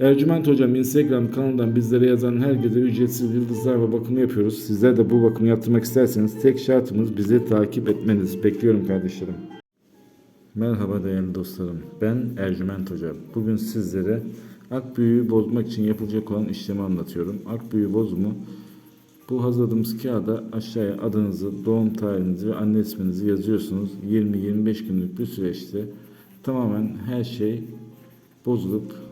Ercüment Hocam Instagram kanalından bizlere yazan her gece ücretsiz yıldızlar ve bakımı yapıyoruz. Sizler de bu bakımı yaptırmak isterseniz tek şartımız bizi takip etmeniz. Bekliyorum kardeşlerim. Merhaba değerli dostlarım. Ben Ercüment Hoca. Bugün sizlere akbüyü bozmak için yapılacak olan işlemi anlatıyorum. Akbüyü bozumu bu hazırladığımız kağıda aşağıya adınızı, doğum tarihinizi ve anne isminizi yazıyorsunuz. 20-25 günlük bir süreçte tamamen her şey bozulup